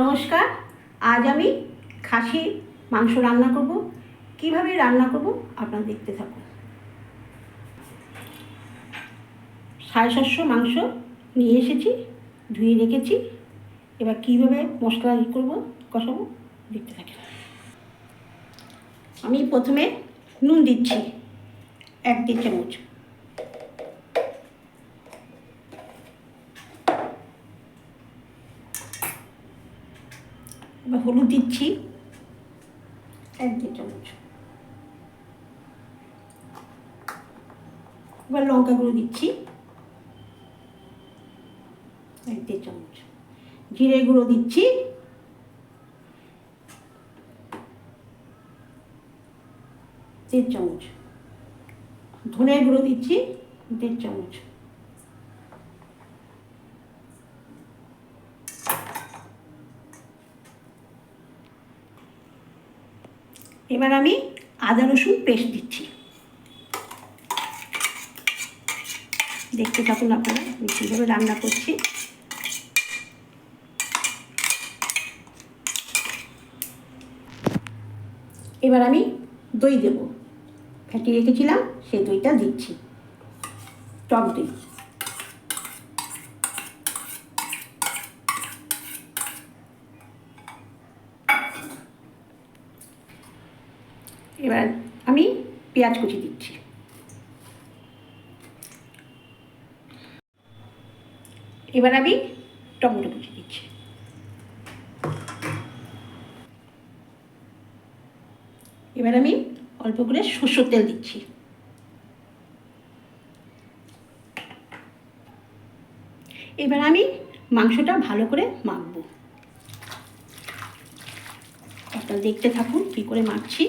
নমস্কার, আজ আমি খাসির মাংস রান্না করব। কীভাবে রান্না করব আপনারা দেখতে থাকুন। সাড়ে সাতশো মাংস নিয়ে এসেছি, ধুয়ে রেখেছি। এবার কীভাবে মশলা ই করব কষাবো দেখতে থাকি আমি প্রথমে নুন দিচ্ছি, এক দেড় চামচ এবার হলুদ দিচ্ছি। এক দেড় চামচ এবার লঙ্কা গুঁড়ো দিচ্ছি। এক দেড় চামচ। জিরে গুঁড়ো দিচ্ছি। দেড় চামচ। ধনে গুঁড়ো দিচ্ছি। দেড় চামচ। এবার আমি আদা রসুন পেস্ট দিচ্ছি। দেখতে থাকুন আপনারা, আমি কীভাবে রান্না করছি। এবার আমি দই দেব। ফ্যাটিয়ে রেখেছিলাম সেই দইটা দিচ্ছি। টক দই। এবার আমি পেঁয়াজ কুচি দিচ্ছি। এবার আমি টমেটো কুচি দিচ্ছি। এবার আমি অল্প করে সর্ষের তেল দিচ্ছি। এবার আমি মাংসটা ভালো করে মাখবো। আপনারা দেখতে থাকুন কী করে মাখছি।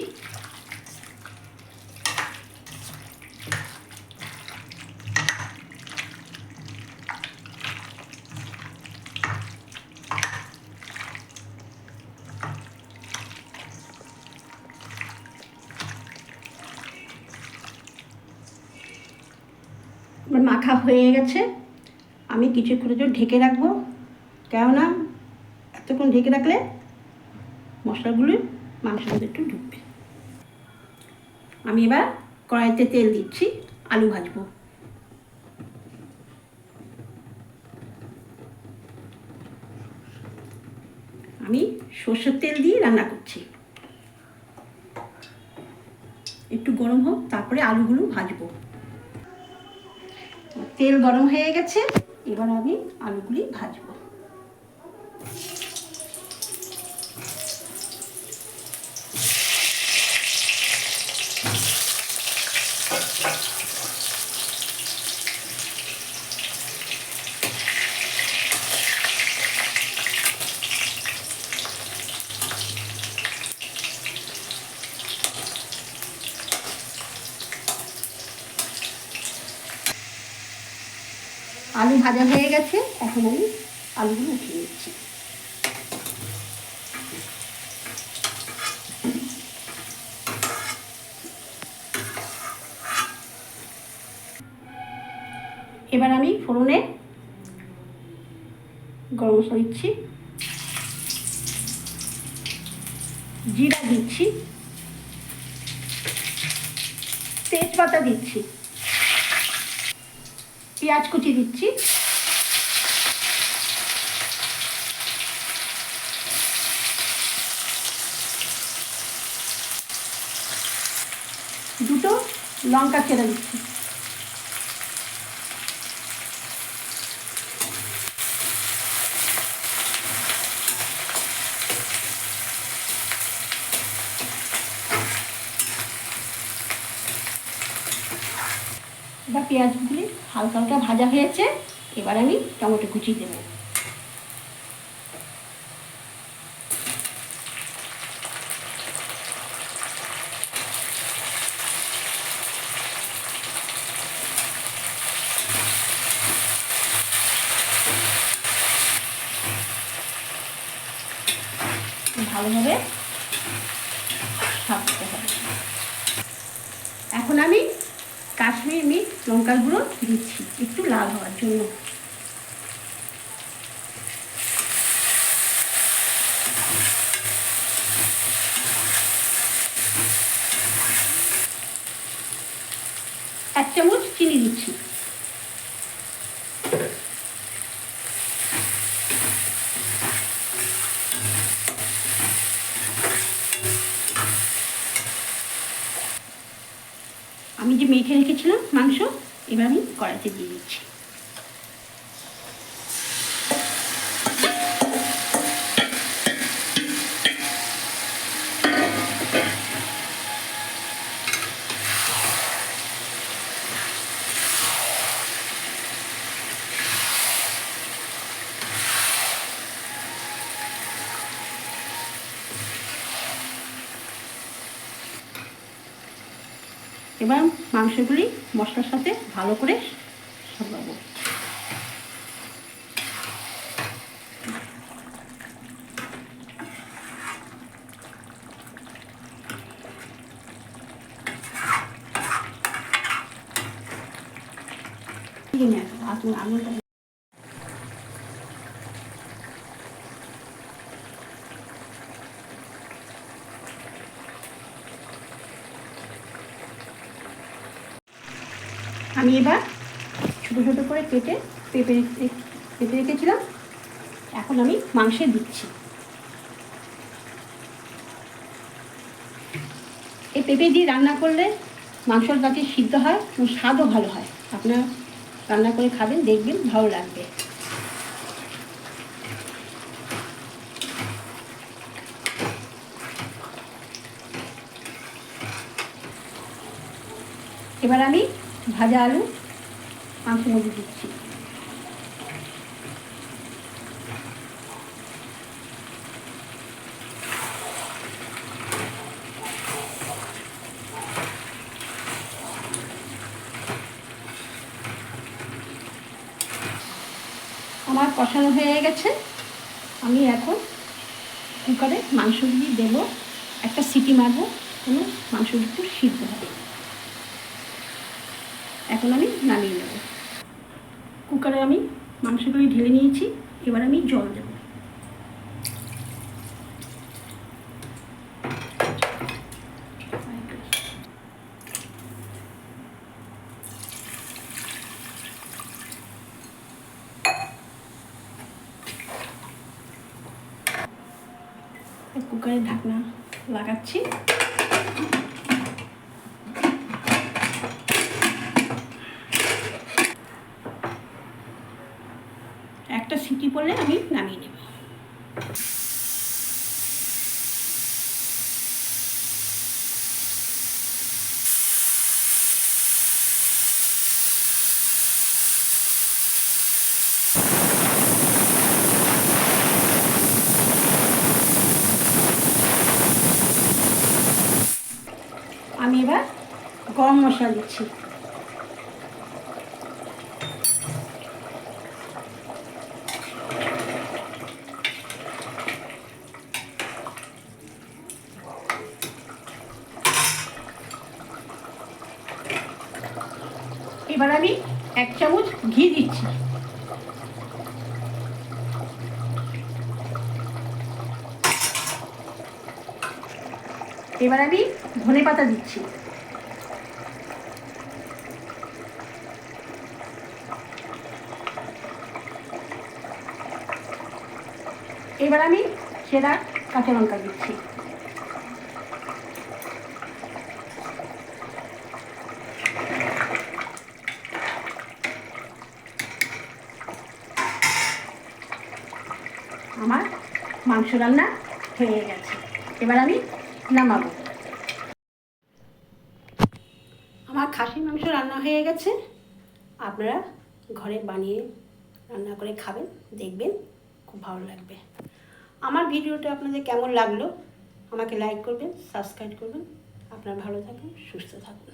আমার মাখা হয়ে গেছে। আমি কিছুক্ষণের জন্য ঢেকে রাখব। কেননা এতক্ষণ ঢেকে রাখলে মশলাগুলো মাংসের মধ্যে একটু ঢুকবে। আমি এবার কড়াইতে তেল দিচ্ছি, আলু ভাজবো। আমি সর্ষের তেল দিয়ে রান্না করছি। একটু গরম হোক, তারপরে আলুগুলো ভাজবো। তেল গরম হয়ে গেছে। এবার আমি আলুগুলি ভাজবো। আলু ভাজা হয়ে গেছে, এখন আমি আলুগুলো উঠিয়ে নিচ্ছি। এবার আমি ফোড়নে গরম মশলা দিচ্ছি, জিরা দিচ্ছি, তেজপাতা দিচ্ছি। পেঁয়াজ কুচি দিচ্ছি। দুটো লঙ্কা ছেড়ে দিচ্ছি। এবার পেঁয়াজগুলি হালকা হালকা ভাজা হয়েছে এবার আমি টমেটো কুচি দেবো। ভালোভাবে এখন আমি কাশ্মীর মিট লঙ্কা গুঁড়ো দিচ্ছি একটু লাল হওয়ার জন্য। এক চামচ চিনি দিচ্ছি। রেখেছিলাম মাংস এবার আমি কড়াইতে দিয়ে দিচ্ছি। এবার মাংসগুলি মশলার সাথে ভালো করে সাজাবো আঙুলটা আমি এবার ছোটো ছোটো করে কেটে পেঁপে পেঁপে রেখেছিলাম। এখন আমি মাংসে দিচ্ছি। এই পেঁপে দিয়ে রান্না করলে মাংসর কাছে সিদ্ধ হয় এবং স্বাদও ভালো হয়। আপনারা রান্না করে খাবেন, দেখবেন ভালো লাগবে। এবার আমি ভাজা আলু, মাংসের মধ্যে দিচ্ছি। আমার কষানো হয়ে গেছে। আমি এখন কুকারে মাংস দিয়ে দেবো। একটা সিটি মারবো, কোনো মাংস একটু সিদ্ধ হবে। এখন আমি নামিয়ে নেব। কুকারে আমি মাংসগুলি ঢেলে নিয়েছি, এবার আমি জল দেব। কুকারের ঢাকনা লাগাচ্ছি। সিটি পড়লে আমি নামিয়ে নেব। আমি এবার গরম মশলা দিচ্ছি এবার আমি এক চামচ ঘি দিচ্ছি। এবার আমি ধনে পাতা দিচ্ছি। এবার আমি সেরা কাঁচা লঙ্কা দিচ্ছি আমার মাংস রান্না হয়ে গেছে। এবার আমি নামাবো। আমার খাসির মাংস রান্না হয়ে গেছে। আপনারা ঘরে বানিয়ে রান্না করে খাবেন, দেখবেন, খুব ভালো লাগবে। আমার ভিডিওটা আপনাদের কেমন লাগল? আমাকে লাইক করবেন সাবস্ক্রাইব করবেন। আপনারা ভালো থাকুন সুস্থ থাকুন